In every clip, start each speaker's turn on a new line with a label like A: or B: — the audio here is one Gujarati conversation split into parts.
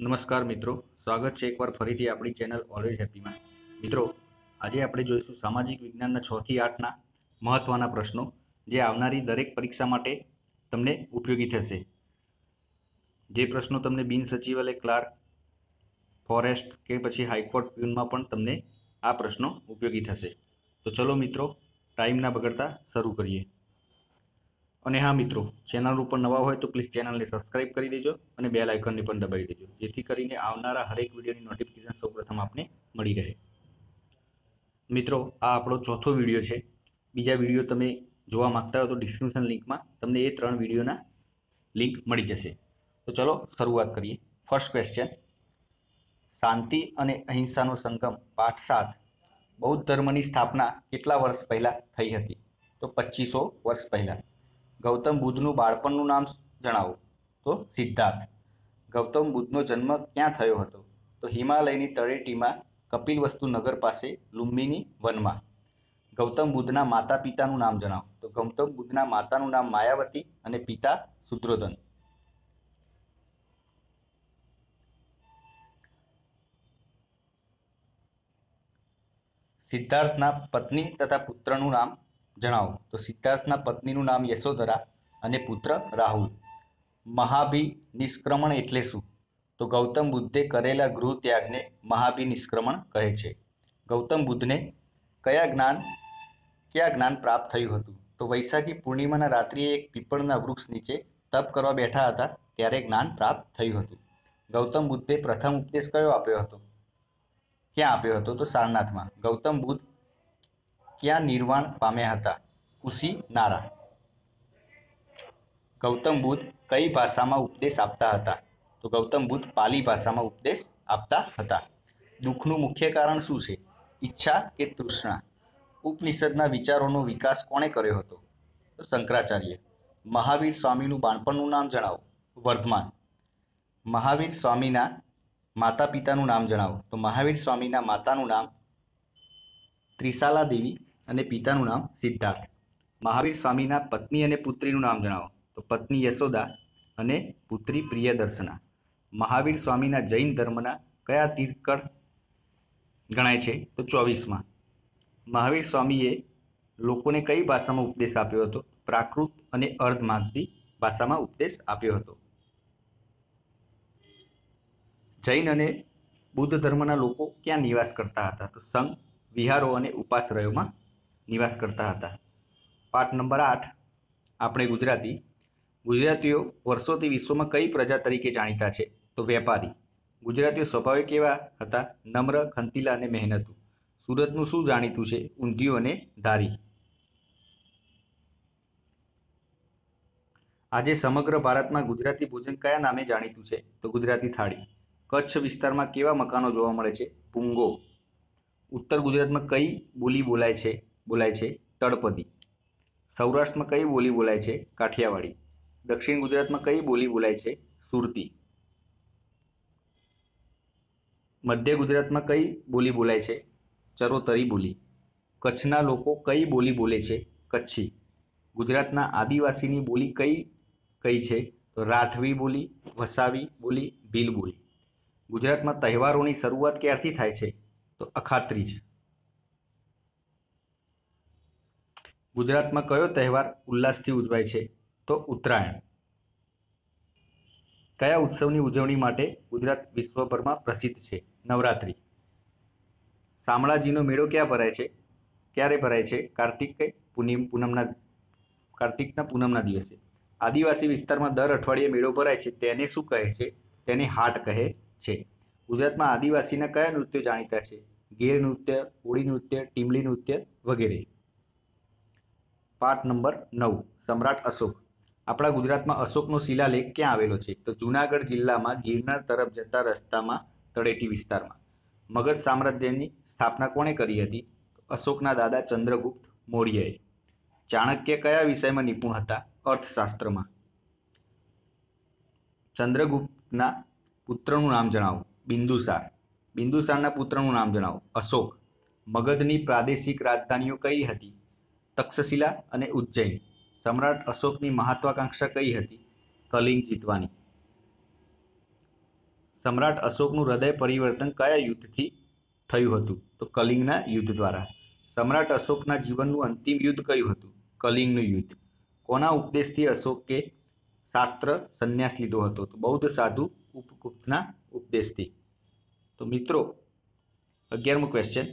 A: નમસ્કાર મિત્રો, સ્વાગત છે એકવાર ફરીથી આપણી ચેનલ ઓલવેઝ હેપીમાં મિત્રો, આજે આપણે જોઈશું સામાજિક વિજ્ઞાનના છ થી આઠના મહત્ત્વના પ્રશ્નો જે આવનારી દરેક પરીક્ષા માટે તમને ઉપયોગી થશે. જે પ્રશ્નો તમને બિન સચિવાલય, ક્લાર્ક, ફોરેસ્ટ કે પછી હાઈકોર્ટ પ્યુનમાં પણ તમને આ પ્રશ્નો ઉપયોગી થશે. તો ચલો મિત્રો, ટાઈમ ના બગડતા શરૂ કરીએ. અને હા મિત્રો ચેનલ ઉપર નવા હોય તો પ્લીઝ ચેનલને સબસ્ક્રાઇબ કરી દેજો અને બેલ આઇકનને પણ દબાવી દેજો, જેથી કરીને આવનારા હરેક વિડીયોની નોટિફિકેશન સૌપ્રથમ આપને મળી રહે. મિત્રો, આ આપણો ચોથો વીડિયો છે. બીજા વીડિયો તમે જોવા માંગતા હો તો ડિસ્ક્રિપ્શન લિંકમાં તમને એ ત્રણ વિડીયોના લિંક મળી જશે. તો ચલો, શરૂઆત કરીએ. ફર્સ્ટ ક્વેશ્ચન શાંતિ અને અહિંસાનો સંગમ, પાઠ સાત. બૌદ્ધ ધર્મની સ્થાપના કેટલા વર્ષ પહેલાં થઈ હતી? તો પચીસો વર્ષ પહેલાં. ગૌતમ બુદ્ધનું બાળપણનું નામ જણાવો. તો સિદ્ધાર્થ. ગૌતમ બુદ્ધનો જન્મ ક્યાં થયો હતો? તો હિમાલયની તળેટીમાં કપિલવસ્તુ નગર પાસે લુંબિની વનમાં. ગૌતમ બુદ્ધના માતા પિતાનું નામ જણાવો. તો ગૌતમ બુદ્ધના માતાનું નામ માયાવતી અને પિતા શુદ્રોધન સિદ્ધાર્થના પત્ની તથા પુત્રનું નામ જણાવો. તો સિદ્ધાર્થના પત્નીનું નામ યશોધરા અને પુત્ર રાહુલ. મહાભિ નિષ્ક્રમણ એટલે શું? તો ગૌતમ બુદ્ધે કરેલા ગૃહ ત્યાગને મહાભિ નિષ્ક્રમણ કહે છે. ગૌતમ બુદ્ધને કયા જ્ઞાન કયા જ્ઞાન પ્રાપ્ત થયું હતું? તો વૈશાખી પૂર્ણિમાના રાત્રિએ એક પીપળના વૃક્ષ નીચે તપ કરવા બેઠા હતા, ત્યારે જ્ઞાન પ્રાપ્ત થયું હતું. ગૌતમ બુદ્ધે પ્રથમ ઉપદેશ કયો આપ્યો હતો? ક્યાં આપ્યો હતો? તો સારનાથમાં. ગૌતમ બુદ્ધ ક્યાં નિર્વાણ પામ્યા હતા? કુશી નારા ગૌતમ બુદ્ધ કઈ ભાષામાં ઉપદેશ આપતા હતા? તો ગૌતમ બુદ્ધ પાલી ભાષામાં ઉપદેશ આપતા હતા. દુઃખનું મુખ્ય કારણ શું છે? ઈચ્છા કે તૃષ્ણા? ઉપનિષદના વિચારોનો વિકાસ કોણે કર્યો હતો? તો શંકરાચાર્ય. મહાવીર સ્વામીનું બાળપણનું નામ જણાવો. વર્ધમાન. મહાવીર સ્વામીના માતા પિતાનું નામ જણાવો. તો મહાવીર સ્વામીના માતાનું નામ ત્રિશાલા દેવી અને પિતાનું નામ સિદ્ધાર્થ. મહાવીર સ્વામીના પત્ની અને પુત્રીનું નામ જણાવો. તો પત્ની યશોદા અને પુત્રી પ્રિયદર્શના. મહાવીર સ્વામીના જૈન ધર્મના કયા તીર્થકળ ગણાય છે? તો ચોવીસમાં. મહાવીર સ્વામીએ લોકોને કઈ ભાષામાં ઉપદેશ આપ્યો હતો? પ્રાકૃત અને અર્ધમાગધી ભાષામાં ઉપદેશ આપ્યો હતો. જૈન અને બુદ્ધ ધર્મના લોકો ક્યાં નિવાસ કરતા હતા? તો સંઘ, વિહારો અને ઉપાશ્રયોમાં નિવાસ કરતા હતા. પાઠ નંબર આઠ. આપણે ગુજરાતી, ગુજરાતીઓ વર્ષોથી વિશ્વમાં કઈ પ્રજા તરીકે જાણીતા છે? તો વેપારી. ગુજરાતીઓ સ્વભાવે કેવા હતા, નમ્ર, ખંતીલા અને મહેનતુ. સુરતનું શું જાણીતું છે? ઊંધિયું અને ધારી. આજે સમગ્ર ભારતમાં ગુજરાતી ભોજન કયા નામે જાણીતું છે? તો ગુજરાતી થાળી. કચ્છ વિસ્તારમાં કેવા મકાનો જોવા મળે છે? પૂંગો ઉત્તર ગુજરાતમાં કઈ બોલી બોલાય છે? બોલાય છે તળપદી. સૌરાષ્ટ્રમાં કઈ બોલી બોલાય છે? કાઠિયાવાડી. દક્ષિણ ગુજરાતમાં કઈ બોલી બોલાય છે? સુરતી. મધ્ય ગુજરાતમાં કઈ બોલી બોલાય છે? ચરોતરી બોલી. કચ્છના લોકો કઈ બોલી બોલે છે? કચ્છી. ગુજરાતના આદિવાસીની બોલી કઈ કઈ છે? તો રાઠવી બોલી, વસાવી બોલી, ભીલ બોલી. ગુજરાતમાં તહેવારોની શરૂઆત ક્યારથી થાય છે? તો અખાત્રીજ. ગુજરાતમાં કયો તહેવાર ઉલ્લાસથી ઉજવાય છે? તો ઉત્તરાયણ. કયા ઉત્સવની ઉજવણી માટે ગુજરાત વિશ્વભરમાં પ્રસિદ્ધ છે? નવરાત્રિ. શામળાજીનો મેળો ક્યાં ભરાય છે? ક્યારે ભરાય છે? કાર્તિક પૂનમ, પૂનમના, કાર્તિકના પૂનમના દિવસે. આદિવાસી વિસ્તારમાં દર અઠવાડિયે મેળો ભરાય છે. તેને શું કહે છે? તેને હાટ કહે છે. ગુજરાતમાં આદિવાસીના કયા નૃત્યો જાણીતા છે? ગેર નૃત્ય, હોળી નૃત્ય ટીમલી નૃત્ય વગેરે. પાઠ નંબર નવ, સમ્રાટ અશોક. આપણા ગુજરાતમાં અશોકનો શિલાલેખ ક્યાં આવેલો છે? તો જુનાગઢ જિલ્લામાં ગિરનાર તરફ જતા રસ્તામાં તળેટી વિસ્તારમાં. મગધ સામ્રાજ્યની સ્થાપના કોણે કરી હતી? અશોકના દાદા ચંદ્રગુપ્ત મૌર્યએ. ચાણક્ય કયા વિષયમાં નિપુણ હતા? અર્થશાસ્ત્રમાં. ચંદ્રગુપ્તના પુત્રનું નામ જણાવો. બિંદુસાર. બિંદુસારના પુત્રનું નામ જણાવો. અશોક. મગધની પ્રાદેશિક રાજધાનીઓ કઈ હતી? તક્ષશિલા અને ઉજ્જૈન. સમ્રાટ અશોકની મહત્વાકાંક્ષા કઈ હતી? કલિંગ જીતવાની. સમ્રાટ અશોકનું હૃદય પરિવર્તન કયા યુદ્ધથી થયું હતું? તો કલિંગના યુદ્ધ દ્વારા. સમ્રાટ અશોકના જીવનનું અંતિમ યુદ્ધ કયું હતું? કલિંગનું યુદ્ધ. કોના ઉપદેશથી અશોકે શાસ્ત્ર સંન્યાસ લીધો હતો? તો બૌદ્ધ સાધુ ઉપગુપ્તના ઉપદેશથી. તો મિત્રો, અગિયારમો ક્વેશ્ચન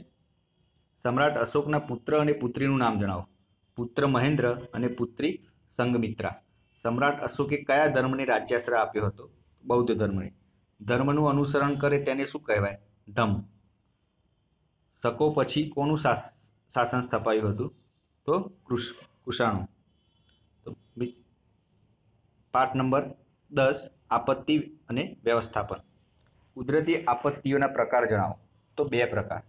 A: સમ્રાટ અશોકના પુત્ર અને પુત્રીનું નામ જણાવો. પુત્ર મહેન્દ્ર અને પુત્રી સંગમિત્રા. સમ્રાટ અશોકે કયા ધર્મને રાજ્યાશ્રય આપ્યો હતો? બૌદ્ધ ધર્મને. ધર્મનું અનુસરણ કરે તેને શું કહેવાય? ધમ. શકો પછી કોનું શાસ, શાસન સ્થપાયું હતું? તો કૃષ, કુષાણુ. તો પાઠ નંબર દસ, આપત્તિ અને વ્યવસ્થાપન. કુદરતી આપત્તિઓના પ્રકાર જણાવો. તો બે પ્રકાર.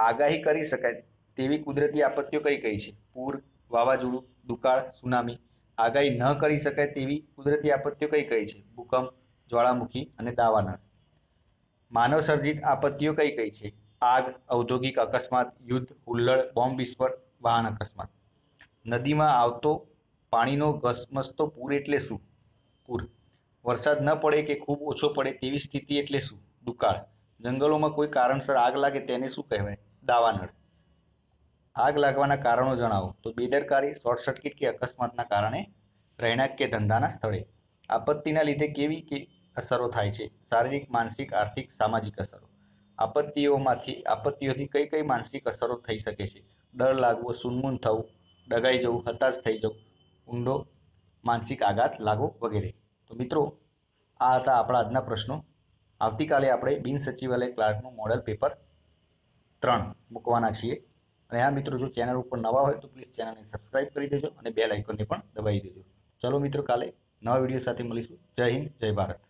A: આગાહી કરી શકાય તેવી કુદરતી આપત્તિઓ કઈ કઈ છે? પૂર, વાવાઝોડું, દુકાળ, સુનામી. આગાહી ન કરી શકાય તેવી કુદરતી આપત્તિઓ કઈ કઈ છે? ભૂકંપ, જ્વાળામુખી અને દાવાનળ. માનવ સર્જિત આપત્તિઓ કઈ કઈ છે? આગ, ઔદ્યોગિક અકસ્માત, યુદ્ધ, હુલ્લડ, બોમ્બ વિસ્ફોટ, વાહન અકસ્માત. નદીમાં આવતો પાણીનો ઘસમસતો પૂર એટલે શું? પૂર. વરસાદ ન પડે કે ખૂબ ઓછો પડે તેવી સ્થિતિ એટલે શું? દુકાળ. જંગલોમાં કોઈ કારણસર આગ લાગે તેને શું કહેવાય? દાવાનળ. આગ લાગવાના કારણો જણાવો. તો બેદરકારી શોર્ટ સર્કિટ કે અકસ્માતના કારણે રહેણાંક કે ધંધાના સ્થળે આપત્તિના લીધે કેવી કે અસરો થાય છે? શારીરિક, માનસિક, આર્થિક, સામાજિક અસરો. આપત્તિઓમાંથી, આપત્તિઓથી કઈ કઈ માનસિક અસરો થઈ શકે છે? ડર લાગવો, સુનમૂન થવું ડગાઈ જવું, હતાશ થઈ જવું, ઊંડો માનસિક આઘાત લાગવો વગેરે. તો મિત્રો, આ હતા આપણા આજના પ્રશ્નો. આવતીકાલે આપણે બિન સચિવાલય ક્લાર્કનું મોડલ પેપર ત્રણ મૂકવાના છીએ. અને આ મિત્રો, જો ચેનલ ઉપર નવા હોય તો પ્લીઝ ચેનલને સબસ્ક્રાઈબ કરી દેજો અને બેલ આઇકોનને પણ દબાવી દેજો. ચલો મિત્રો, કાલે નવા વીડિયો સાથે મળીશું. જય હિન્દ, જય ભારત.